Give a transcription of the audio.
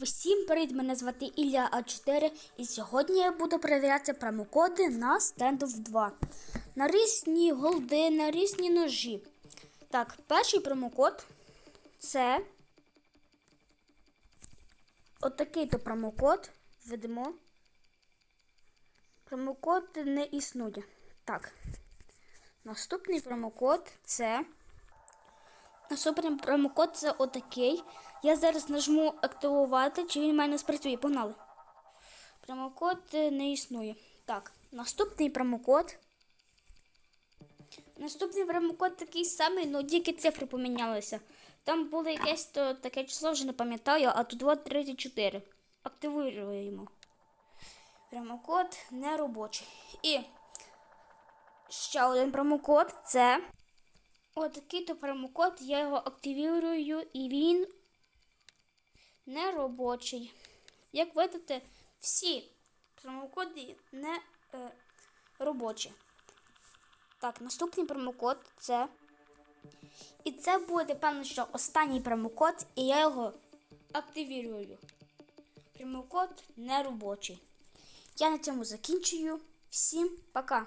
Всім привіт, мене звати Ілля А4 і сьогодні я буду перевіряти промокоди на Standoff 2. На різні голди, на різні ножі. Так, перший промокод це отакий то промокод. Введемо. Промокод не існує. Так. Наступний промокод це. Наступний промокод це отакий. Я зараз нажму активувати, чи він в мене спрацює. Погнали. Промокод е, не існує. Так, наступний промокод. Наступний промокод такий самий, але тільки цифри помінялися. Там було якесь то таке число, вже не пам'ятаю, а тут от 34. Активуємо. Промокод неробочий. І ще один промокод це. Отакий то промокод, я його активірую і він не робочий. Як видите, всі промокоди не е, робочі. Так, наступний промокод це. І це буде, певно, що останній промокод, і я його активірую. Промокод не робочий. Я на цьому закінчую. Всім пока!